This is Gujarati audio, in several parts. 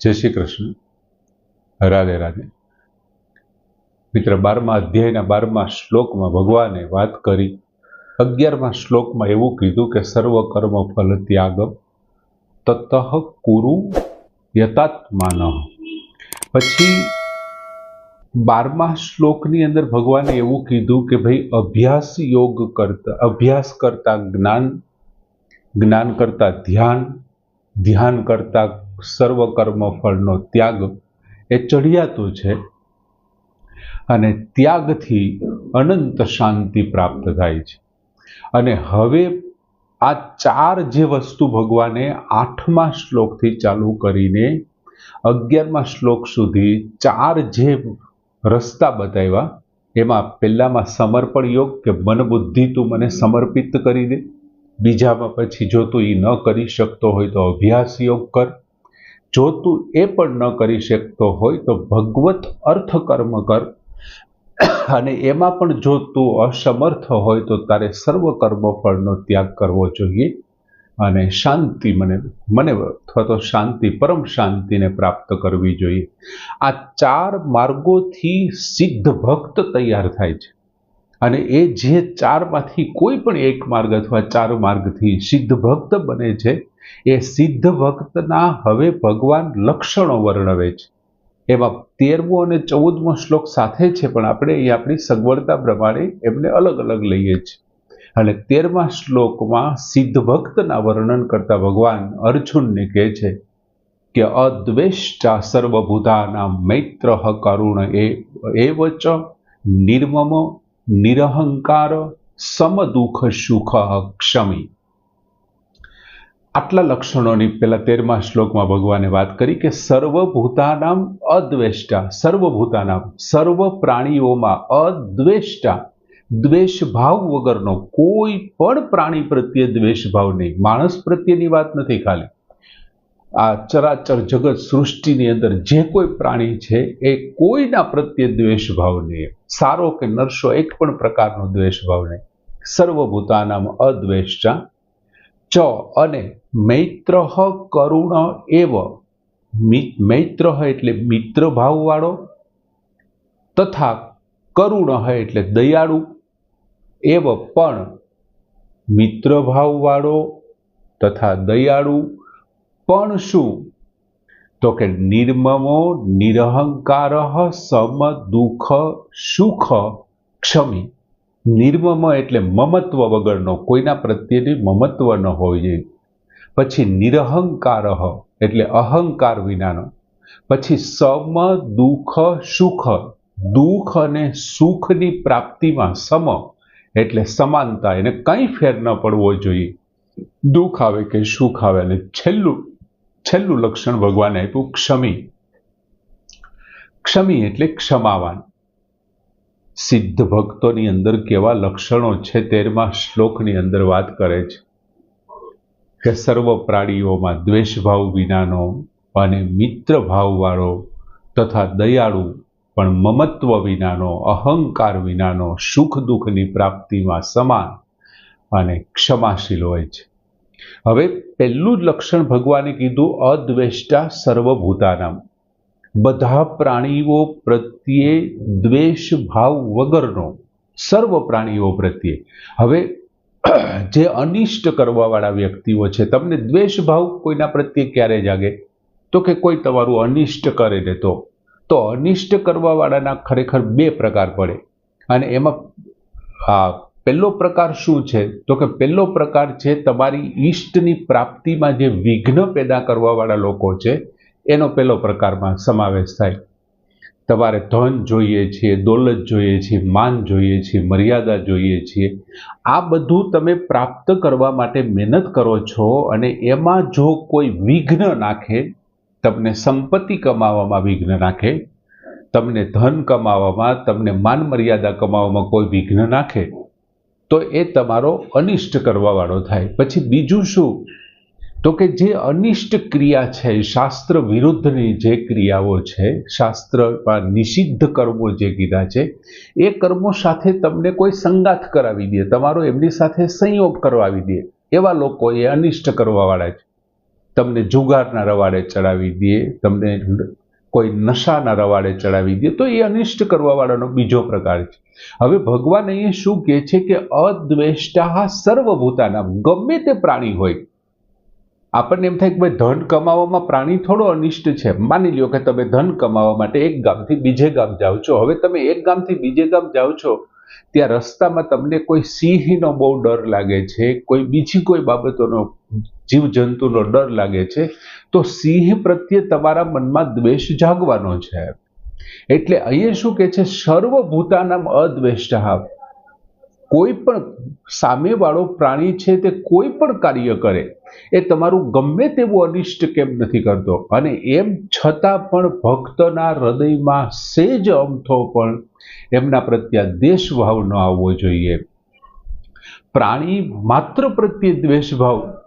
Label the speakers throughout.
Speaker 1: જય શ્રી કૃષ્ણ. રાધે રાધે. મિત્ર, બારમા અધ્યાયના બારમા શ્લોકમાં ભગવાને વાત કરી. અગિયારમા શ્લોકમાં એવું કીધું કે સર્વ કર્મ ફલ ત્યાગ તતઃ કુરુ યતાત્માન પછી બારમા શ્લોકની અંદર ભગવાને એવું કીધું કે, ભાઈ, અભ્યાસ યોગ કરતા, અભ્યાસ કરતા જ્ઞાન જ્ઞાન કરતા ધ્યાન ધ્યાન કરતા સર્વ કર્મ ફળનો ત્યાગ એ ચઢિયાતું છે અને ત્યાગથી અનંત શાંતિ પ્રાપ્ત થાય છે. અને હવે આ ચાર જે વસ્તુ ભગવાને આઠમા શ્લોકથી ચાલુ કરીને અગિયારમા શ્લોક સુધી ચાર જે રસ્તા બતાવ્યા, એમાં પહેલામાં સમર્પણ યોગ કે મન બુદ્ધિ તું મને સમર્પિત કરી દે. બીજામાં પછી જો તું એ ન કરી શકતો હોય તો અભ્યાસ યોગ કર. જો તું એ પણ ન કરી શકતો હોય તો ભગવત અર્થ કર્મ કર. અને એમાં પણ જો તું અસમર્થ હોય તો તારે સર્વ કર્મફળનો ત્યાગ કરવો જોઈએ. અને શાંતિ મને મને અથવા તો શાંતિ, પરમ શાંતિને પ્રાપ્ત કરવી જોઈએ. આ ચાર માર્ગોથી સિદ્ધ ભક્ત તૈયાર થાય છે. અને એ જે ચારમાંથી કોઈ પણ એક માર્ગ અથવા ચાર માર્ગથી સિદ્ધ ભક્ત બને છે, એ સિદ્ધ ભક્તના હવે ભગવાન લક્ષણો વર્ણવે છે. એમાં તેરમો અને ચૌદમો શ્લોક સાથે છે, પણ આપણે એ આપણી સગવડતા પ્રમાણે એમને અલગ અલગ લઈએ છીએ. અને તેરમા શ્લોકમાં સિદ્ધ ભક્તના વર્ણન કરતા ભગવાન અર્જુનને કહે છે કે, અદ્વેષ્ટા સર્વભૂતાના મૈત્ર કરુણ એ વચ નિર્મમો નિરહંકાર, સમદુઃખ, સુખ ક્ષમી આટલા લક્ષણોની પેલા તેરમા શ્લોકમાં ભગવાને વાત કરી કે સર્વભૂતાનામ અદ્વેષ્ટા, સર્વભૂતાનામ, સર્વ પ્રાણીઓમાં અદ્વેષ્ટા. દ્વેષભાવ વગરનો કોઈ પણ પ્રાણી પ્રત્યે દ્વેષભાવ નહીં. માણસ પ્રત્યેની વાત નથી ખાલી. આ ચરાચર જગત સૃષ્ટિની અંદર જે કોઈ પ્રાણી છે, એ કોઈના પ્રત્યે દ્વેષ ભાવ નહીં સારો કે નરસો, એક પણ પ્રકારનો દ્વેષ ભાવ નહીં સર્વભૂતાનામ અદ્વેષા ચ, અને મૈત્ર કરુણ એવ. મૈત્ર એટલે મિત્ર ભાવવાળો તથા કરુણ એટલે દયાળુ. એવ પણ મિત્ર ભાવવાળો તથા દયાળુ. પણ શું? તો કે નિર્મમો નિરહંકાર સમ દુઃખ સુખ ક્ષમી. નિર્મમ એટલે મમત્વ વગરનો, કોઈના પ્રત્યેની મમત્વ ન હોય જોઈએ પછી નિરહંકાર એટલે અહંકાર વિનાનો. પછી સમ દુઃખ સુખ, દુઃખ અને સુખની પ્રાપ્તિમાં સમ એટલે સમાનતા, એને કંઈ ફેર ન પડવો જોઈએ. દુઃખ આવે કે સુખ આવે અને છેલ્લું છેલ્લું લક્ષણ ભગવાને આપ્યું ક્ષમી. ક્ષમી એટલે ક્ષમાવાન. સિદ્ધ ભક્તોની અંદર કેવા લક્ષણો છે તેરમાં શ્લોકની અંદર વાત કરે છે કે સર્વ પ્રાણીઓમાં દ્વેષભાવ વિનાનો અને મિત્ર ભાવવાળો તથા દયાળુ પણ મમત્વ વિનાનો, અહંકાર વિનાનો, સુખ દુઃખની પ્રાપ્તિમાં સમાન અને ક્ષમાશીલ હોય છે. હવે પહેલું જ લક્ષણ ભગવાને કીધું, અદ્વેષ્ટા સર્વભૂતાનામ. બધા પ્રાણીઓ પ્રત્યે દ્વેષ ભાવ વગરનો, સર્વ પ્રાણીઓ પ્રત્યે. હવે જે અનિષ્ટ કરવાવાળા વ્યક્તિઓ છે, તમને દ્વેષ ભાવ કોઈના પ્રત્યે ક્યારે જાગે? તો કે કોઈ તમારું અનિષ્ટ કરે ને તો. તો અનિષ્ટ કરવાવાળાના ખરેખર બે પ્રકાર પડે. અને એમાં આ પહેલો પ્રકાર શું છે? તો કે પહેલો પ્રકાર છે તમારી ઈષ્ટની પ્રાપ્તિમાં જે વિઘ્ન પેદા કરવાવાળા લોકો છે, એનો પહેલો પ્રકારમાં સમાવેશ થાય. તમારે ધન જોઈએ છીએ, દોલત જોઈએ છીએ, માન જોઈએ છીએ, મર્યાદા જોઈએ છીએ. આ બધું તમે પ્રાપ્ત કરવા માટે મહેનત કરો છો અને એમાં જો કોઈ વિઘ્ન નાખે, તમને સંપત્તિ કમાવામાં વિઘ્ન નાખે, તમને ધન કમાવામાં, તમને માન મર્યાદા કમાવામાં કોઈ વિઘ્ન નાખે તો એ તમારો અનિષ્ટ કરવાવાળો થાય. પછી બીજું શું? તો કે જે અનિષ્ટ ક્રિયા છે, શાસ્ત્ર વિરુદ્ધની જે ક્રિયાઓ છે, શાસ્ત્રમાં નિષિદ્ધ કર્મો જે કીધા છે, એ કર્મો સાથે તમને કોઈ સંગાત કરાવી દે, તમારો એમની સાથે સંયોગ કરવાવી દે, એવા લોકો એ અનિષ્ટ કરવાવાળા છે તમને જુગારના રવાડે ચડાવી દે, તમને કોઈ નશાના રવાડે ચડાવી દે, તો એ અનિષ્ટ કરવાવાળાનો બીજો પ્રકાર છે. હવે ભગવાન અહીંયા શું કહે છે કે અદ્વેષ્ટા સર્વભૂતાના ગમે તે પ્રાણી હોય. આપણને એમ થાય કે ભાઈ ધન કમાવામાં પ્રાણી થોડો અનિષ્ટ છે. માની લ્યો કે તમે ધન કમાવા માટે એક ગામથી બીજે ગામ જાઓ છો. હવે તમે એક ગામથી બીજે ગામ જાઓ છો, ત્યાં રસ્તામાં તમને કોઈ સિંહનો બહુ ડર લાગે છે, કોઈ બીજી કોઈ બાબતોનો જીવજંતુનો ડર લાગે છે. તો સિંહ પ્રત્યે તમારા મનમાં દ્વેષ જાગવાનો છે. એટલે અહીંયા શું કે છે? સર્વભૂતાનામ અદ્વેષ કોઈ પણ સામેવાળો પ્રાણી છે તે કોઈ પણ કાર્ય કરે, એ તમારું ગમે તેવું અનિષ્ટ કેમ નથી કરતો? અને એમ છતાં પણ ભક્તના હૃદયમાં સેજ અમથો પણ એમના પ્રત્યે દેશભાવ ન આવવો જોઈએ. પ્રાણી માત્ર પ્રત્યે દ્વેષભાવ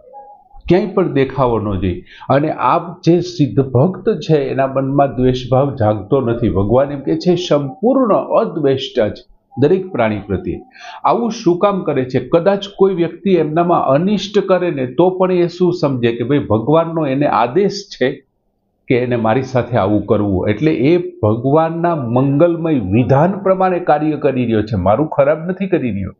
Speaker 1: ક્યાંય પણ દેખાવો ન જોઈએ. અને આ જે સિદ્ધ ભક્ત છે, એના મનમાં દ્વેષભાવ જાગતો નથી. ભગવાન એમ કે છે, સંપૂર્ણ અદ્વેષ્ટા છે દરેક પ્રાણી પ્રત્યે. આવું શું કામ કરે છે? કદાચ કોઈ વ્યક્તિ એમનામાં અનિષ્ટ કરે ને તો પણ એ શું સમજે કે ભાઈ ભગવાનનો એને આદેશ છે કે એને મારી સાથે આવું કરવું? એટલે એ ભગવાનના મંગલમય વિધાન પ્રમાણે કાર્ય કરી રહ્યો છે. મારું ખરાબ નથી કરી રહ્યો.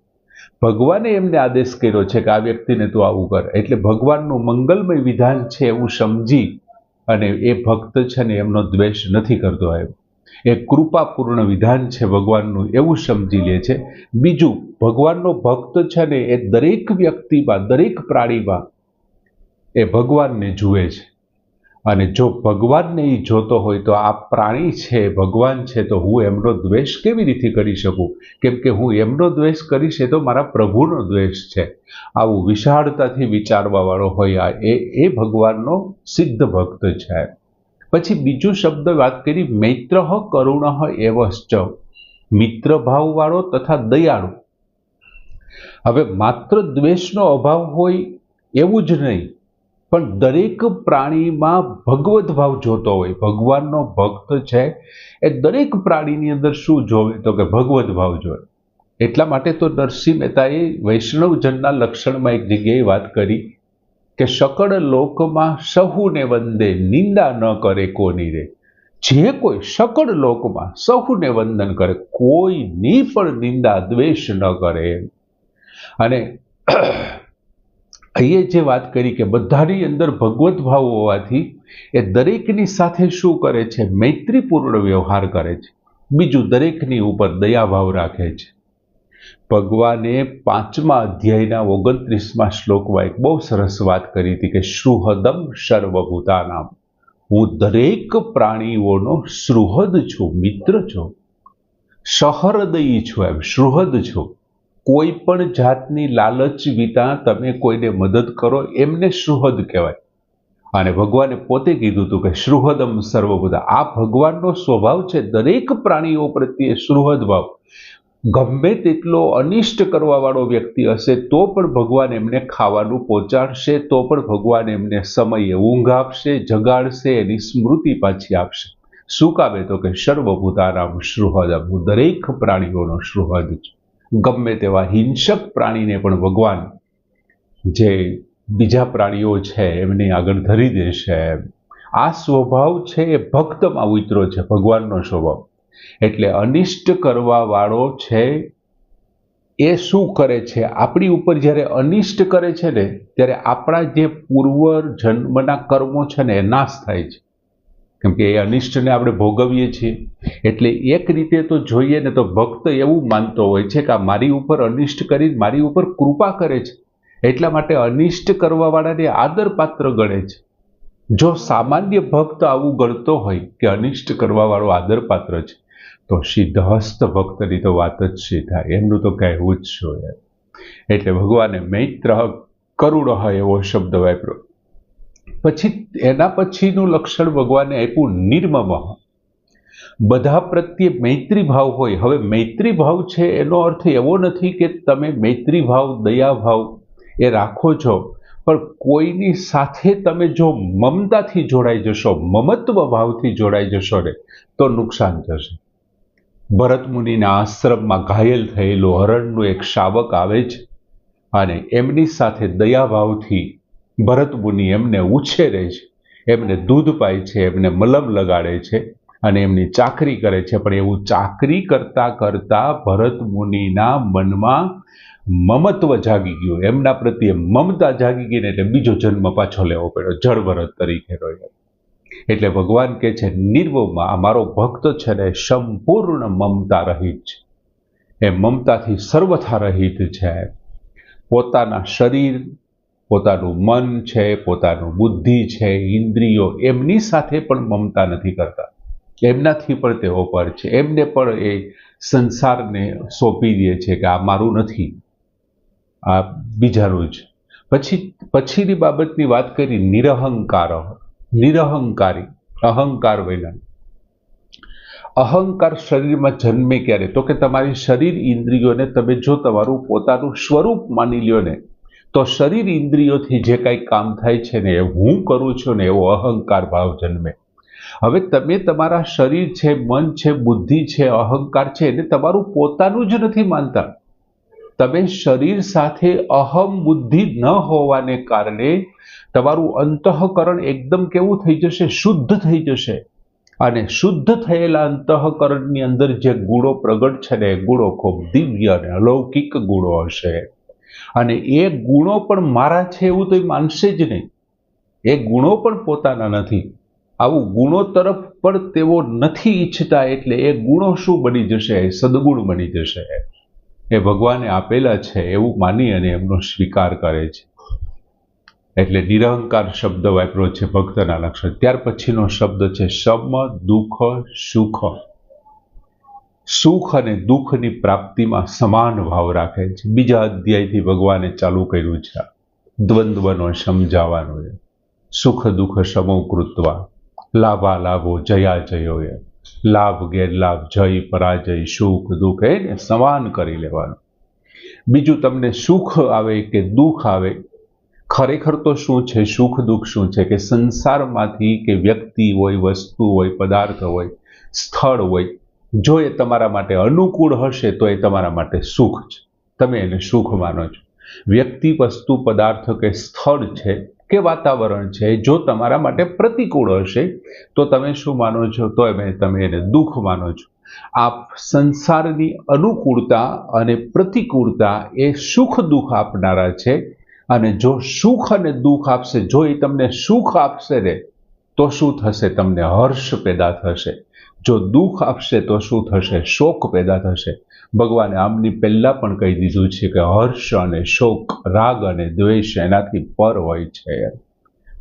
Speaker 1: ભગવાને એમને આદેશ કર્યો છે કે આ વ્યક્તિને તું આવું કર. એટલે ભગવાનનું મંગલમય વિધાન છે એવું સમજી અને એ ભક્ત છે ને એમનો દ્વેષ નથી કરતો આવ્યો. એ કૃપાપૂર્ણ વિધાન છે ભગવાનનું એવું સમજી લે છે. બીજું, ભગવાનનો ભક્ત છે ને એ દરેક વ્યક્તિમાં, દરેક પ્રાણીમાં એ ભગવાનને જુએ છે. અને જો ભગવાનને એ જોતો હોય તો આ પ્રાણી છે, ભગવાન છે, તો હું એમનો દ્વેષ કેવી રીતે કરી શકું? કેમ કે હું એમનો દ્વેષ કરીશ એ તો મારા પ્રભુનો દ્વેષ છે. આવું વિશાળતાથી વિચારવાવાળો હોય આ એ એ ભગવાનનો સિદ્ધ ભક્ત છે. પછી બીજું શબ્દ વાત કરી, મૈત્ર કરુણ એવશ્ચ. મિત્ર ભાવવાળો તથા દયાળુ. હવે માત્ર દ્વેષનો અભાવ હોય એવું જ નહીં પણ દરેક પ્રાણીમાં ભગવત ભાવ જોતો હોય, ભગવાનનો ભક્ત છે, એ દરેક પ્રાણીની અંદર શું જોવે તો કે ભગવત ભાવ જોવે. એટલા માટે તો નરસિંહ મહેતાએ વૈષ્ણવજનના લક્ષણમાં એક જગ્યાએ વાત કરી કે સકળ લોકમાં સહુને વંદે નિંદા ન કરે કોની રે. જે કોઈ સકળ લોકમાં સહુને વંદન કરે, કોઈની પણ નિંદા દ્વેષ ન કરે. અને અહીંયા જે વાત કરી કે બધાની અંદર ભગવત ભાવ હોવાથી એ દરેકની સાથે શું કરે છે? મૈત્રીપૂર્ણ વ્યવહાર કરે છે. બીજું દરેકની ઉપર દયાભાવ રાખે છે. ભગવાને પાંચમા અધ્યાયના ઓગણત્રીસમાં શ્લોકમાં એક બહુ સરસ વાત કરી હતી કે શ્રુહદમ સર્વભૂતાનામ. હું દરેક પ્રાણીઓનો શ્રુહદ છું, મિત્ર છું. સહૃદયી છું એમ શ્રુહદ છું. કોઈ પણ જાતની લાલચ વિતા તમે કોઈને મદદ કરો, એમને શ્રુહદ કહેવાય. અને ભગવાને પોતે કીધું હતું કે શ્રુહદમ સર્વભૂતા. આ ભગવાનનો સ્વભાવ છે, દરેક પ્રાણીઓ પ્રત્યે શ્રુહદ ભાવ. ગમે તેટલો અનિષ્ટ કરવાવાળો વ્યક્તિ હશે, તો પણ ભગવાન એમને ખાવાનું પહોંચાડશે, તો પણ ભગવાન એમને સમયે ઊંઘ આપશે, જગાડશે, એની સ્મૃતિ પાછી આપશે. શું કામે તો કે સર્વભૂતારામ શ્રુહદ દરેક પ્રાણીઓનો શ્રુહદ છું. ગમે તેવા હિંસક પ્રાણીને પણ ભગવાન જે બીજા પ્રાણીઓ છે એમને આગળ ધરી દેશે. આ સ્વભાવ છે એ ભક્તમાં ઉતરો છે, ભગવાનનો સ્વભાવ. એટલે અનિષ્ટ કરવાવાળો છે એ શું કરે છે? આપણી ઉપર જ્યારે અનિષ્ટ કરે છે ને, ત્યારે આપણા જે પૂર્વ જન્મના કર્મો છે ને એ નાશ થાય છે. કેમ કે એ અનિષ્ટને આપણે ભોગવીએ છીએ. એટલે એક રીતે તો જોઈએ ને તો ભક્ત એવું માનતો હોય છે કે આ મારી ઉપર અનિષ્ટ કરી મારી ઉપર કૃપા કરે છે. એટલા માટે અનિષ્ટ કરવાવાળાને આદરપાત્ર ગણે છે. જો સામાન્ય ભક્ત આવું ગણતો હોય કે અનિષ્ટ કરવાવાળો આદરપાત્ર છે, તો સિદ્ધહસ્ત ભક્તની તો વાત જ સીધા, એમનું તો કહેવું જ જોઈએ એટલે ભગવાને મૈત્ર કરુણ એવો શબ્દ વાપર્યો. પછી એના પછીનું લક્ષણ ભગવાને આપ્યું નિર્મમ. બધા પ્રત્યે મૈત્રી ભાવ હોય. હવે મૈત્રી ભાવ છે એનો અર્થ એવો નથી કે તમે મૈત્રી ભાવ દયા ભાવ એ રાખો છો, પણ કોઈની સાથે તમે જો મમતાથી જોડાઈ જશો મમત્વ ભાવથી જોડાઈ જશો ને, તો નુકસાન થશે. ભરત મુનિના આશ્રમમાં ઘાયલ થયેલું હરણનું એક શાવક આવે છે અને એમની સાથે દયાભાવથી ભરત મુનિ એમને ઉછેરે છે, એમને દૂધ પાય છે, એમને મલમ લગાડે છે અને એમની ચાકરી કરે છે. પણ એવું ચાકરી કરતા કરતા ભરત મુનિના મનમાં મમત્વ જાગી ગયું. એમના પ્રત્યે મમતા જાગી ગઈ ને એટલે બીજો જન્મ પાછો લેવો પડ્યો, જળ તરીકે રહ્યો. એટલે ભગવાન કે છે, નિર્વમાં આ મારો ભક્ત છે ને સંપૂર્ણ મમતા રહિત છે. એ મમતાથી સર્વથા રહિત છે. પોતાના શરીર પોતાનું મન છે, પોતાનું બુદ્ધિ છે, ઇન્દ્રિયો એમની સાથે પણ મમતા નથી કરતા. એમનાથી પણ તેઓ પર છે. એમને પણ એ સંસારને સોંપી દે છે કે આ મારું નથી, આ બીજાનું જ. પછી, પછીની બાબતની વાત કરી, નિરહંકાર, નિરહંકારી, અહંકાર વિના અહંકાર શરીરમાં જન્મે ક્યારે? તો કે તમારી શરીર ઇન્દ્રિયોને તમે જો તમારું પોતાનું સ્વરૂપ માની લ્યો ને તો શરીર ઇન્દ્રિયોથી જે કાંઈ કામ થાય છે ને એ હું કરું છું ને એવો અહંકાર ભાવ જન્મે. હવે તમે તમારા શરીર છે, મન છે, બુદ્ધિ છે, અહંકાર છે, એને તમારું પોતાનું જ નથી માનતા. તમે શરીર સાથે અહમ બુદ્ધિ ન હોવાને કારણે તમારું અંતઃકરણ એકદમ કેવું થઈ જશે? શુદ્ધ થઈ જશે. અને શુદ્ધ થયેલા અંતઃકરણની અંદર જે ગુણો પ્રગટ છે ને એ ગુણો ખૂબ દિવ્ય અને અલૌકિક ગુણો હશે. અને એ ગુણો પણ મારા છે એવું તો એ માનશે જ નહીં. એ ગુણો પણ પોતાના નથી. આવું ગુણો તરફ પણ તેઓ નથી ઈચ્છતા એટલે એ ગુણો શું બની જશે? સદગુણ બની જશે. એ ભગવાને આપેલા છે એવું માની અને એમનો સ્વીકાર કરે છે. એટલે નિરહંકાર શબ્દ વાપરો છે ભક્તના લક્ષણ. ત્યાર પછીનો શબ્દ છે સમ, દુઃખ, સુખ. સુખ અને દુઃખની પ્રાપ્તિમાં સમાન ભાવ રાખે છે. બીજા અધ્યાયથી ભગવાને ચાલુ કર્યું છે દ્વંદ્વનો સમજાવવાનો છે. સુખ દુઃખ સમોકૃત્વા. લાભા લાભો જયા જયો એ. લાભ, ગેરલાભ, જય, પરાજય, સુખ, દુઃખ એને સમાન કરી લેવાનું. બીજું તમને સુખ આવે કે દુઃખ આવે, ખરેખર તો શું છે? સુખ, દુઃખ શું છે? કે સંસારમાંથી કે વ્યક્તિ હોય, વસ્તુ હોય, પદાર્થ હોય, સ્થળ હોય જો એ તમારા માટે અનુકૂળ હશે, તો એ તમારા માટે સુખ છે. તમે એને સુખ માનો છો. વ્યક્તિ, વસ્તુ, પદાર્થ કે સ્થળ છે કે વાતાવરણ છે, જો તમારા માટે પ્રતિકૂળ હશે, તો તમે શું માનો છો? તો તમે એને દુઃખ માનો છો. આ સંસારની અનુકૂળતા અને પ્રતિકૂળતા એ સુખ દુઃખ આપનારા છે અને જો સુખ અને દુઃખ આપશે, જો એ તમને સુખ આપશે ને, તો શું થશે? તમને હર્ષ પેદા થશે. જો દુઃખ આપશે તો શું થશે? શોક પેદા થશે. ભગવાને આમની પહેલાં પણ કહી દીધું છે કે હર્ષ અને શોક, રાગ અને દ્વેષ એનાથી પર હોય છે.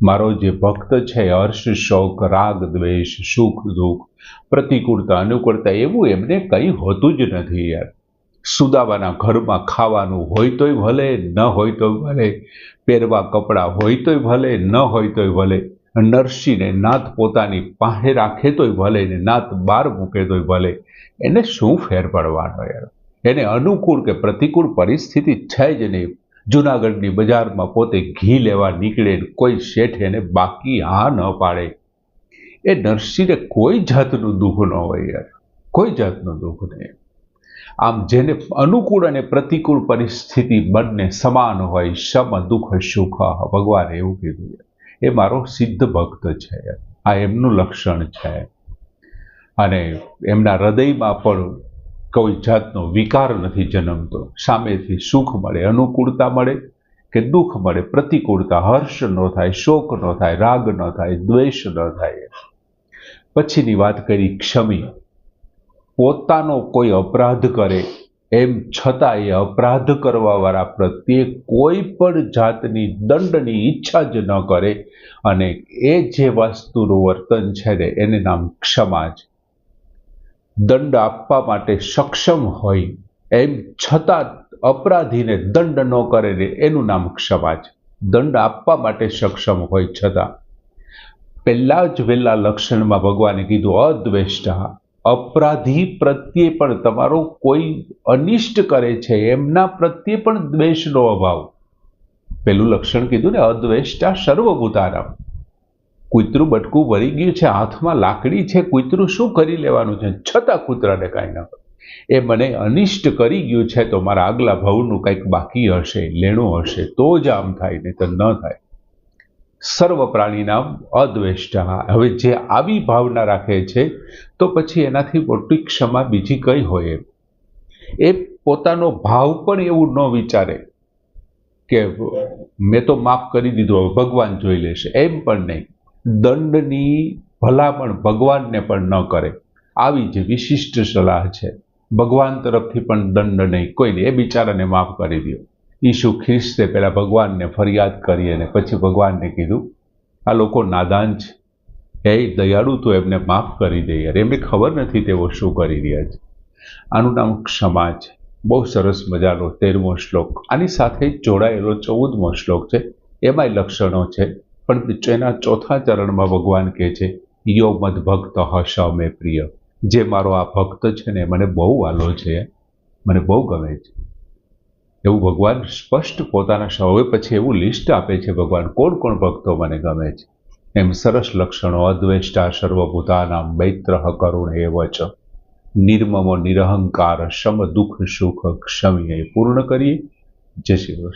Speaker 1: મારો જે ભક્ત છે, હર્ષ, શોક, રાગ, દ્વેષ, સુખ, દુઃખ, પ્રતિકૂળતા, અનુકૂળતા, એવું એમને કંઈ હોતું જ નથી યાર. સુદાવાના ઘરમાં ખાવાનું હોય તોય ભલે, ન હોય તો ભલે, પહેરવા કપડાં હોય તોય ભલે, ન હોય તોય ભલે નરસીને નાત પોતાની પાસે રાખે તોય ભલે ને નાત બહાર મૂકે તોય ભલે, એને શું ફેર પડવાનો યાર? એને અનુકૂળ કે પ્રતિકૂળ પરિસ્થિતિ છે જ નહીં. જુનાગઢની બજારમાં પોતે ઘી લેવા નીકળે કોઈ શેઠ એને બાકી હા ન પાડે. એ નરસિંહને કોઈ જાતનું દુઃખ ન હોય યાર. કોઈ જાતનું દુઃખ નહીં. આમ જેને અનુકૂળ અને પ્રતિકૂળ પરિસ્થિતિ બંને સમાન હોય સમ દુઃખ સુખ, ભગવાને એવું કીધું એ મારો સિદ્ધ ભક્ત છે. આ એમનું લક્ષણ છે. અને એમના હૃદયમાં પણ કોઈ જાતનો વિકાર નથી જન્મતો. સામેથી સુખ મળે, અનુકૂળતા મળે કે દુઃખ મળે, પ્રતિકૂળતા, હર્ષ ન થાય, શોક ન થાય, રાગ ન થાય, દ્વેષ ન થાય. પછીની વાત કરી ક્ષમી. પોતાનો કોઈ અપરાધ કરે એમ છતાં એ અપરાધ કરવાવાળા પ્રત્યે કોઈ પણ જાતની દંડની ઈચ્છા જ ન કરે અને એ જે વસ્તુનું વર્તન છે ને એને નામ ક્ષમા છે દંડ આપવા માટે સક્ષમ હોય એમ છતાં અપરાધીને દંડ ન કરે ને એનું નામ ક્ષમા છે દંડ આપવા માટે સક્ષમ હોય છતાં. પહેલાં જ વહેલા લક્ષણમાં ભગવાને કીધું, અદ્વેષ્ટા. અપરાધી પ્રત્યે પણ તમારો કોઈ અનિષ્ટ કરે છે, એમના પ્રત્યે પણ દ્વેષનો અભાવ. પેલું લક્ષણ કીધું ને, અદ્વેષ્ટા સર્વભૂતારામ કૂતરું બટકું ભરી ગયું છે, હાથમાં લાકડી છે, કૂતરું શું કરી લેવાનું છે? છતાં કૂતરાને કાંઈ ન એ મને અનિષ્ટ કરી ગયું છે, તો મારા આગલા ભવનું કંઈક બાકી હશે, લેણું હશે, તો જ આમ થાય નહીં તો ન થાય. સર્વ પ્રાણીના અદ્વેષ્ટા. હવે જે આવી ભાવના રાખે છે, તો પછી એનાથી મોટી ક્ષમા બીજી કઈ હોય? એ પોતાનો ભાવ પણ એવું ન વિચારે કે મેં તો માફ કરી દીધું, હવે ભગવાન જોઈ લેશે. એમ પણ નહીં. દંડની ભલામણ ભગવાનને પણ ન કરે. આવી જે વિશિષ્ટ સલાહ છે. ભગવાન તરફથી પણ દંડ નહીં. કોઈ નહીં એ બિચારાને માફ કરી દો. ઈસુ ખ્રિસ્તે પહેલાં ભગવાનને ફરિયાદ કરી અને પછી ભગવાનને કીધું, આ લોકો નાદાન છે. એ દયાળુ, તો એમને માફ કરી દે યાર. એમને ખબર નથી તેઓ શું કરી રહ્યા છે. આનું નામ ક્ષમા છે. બહુ સરસ મજાનો તેરમો શ્લોક. આની સાથે જોડાયેલો ચૌદમો શ્લોક છે. એમાંય લક્ષણો છે. પણ એના ચોથા ચરણમાં ભગવાન કહે છે, યો મદ ભક્ત હશ મે પ્રિય. જે મારો આ ભક્ત છે ને મને બહુ વાલો છે. મને બહુ ગમે છે. એવું ભગવાન સ્પષ્ટ પોતાના હવે પછી એવું લિસ્ટ આપે છે, ભગવાન કોણ કોણ ભક્તો મને ગમે છે? એમ સરસ લક્ષણો, અદ્વેષ્ટા, સર્વભૂતાનામ, મૈત્ર, કરુણ એવ ચ નિર્મમો, નિરહંકાર, શમ, દુઃખ, સુખ ક્ષમીએ પૂર્ણ કરીએ. જય શ્રી કૃષ્ણ.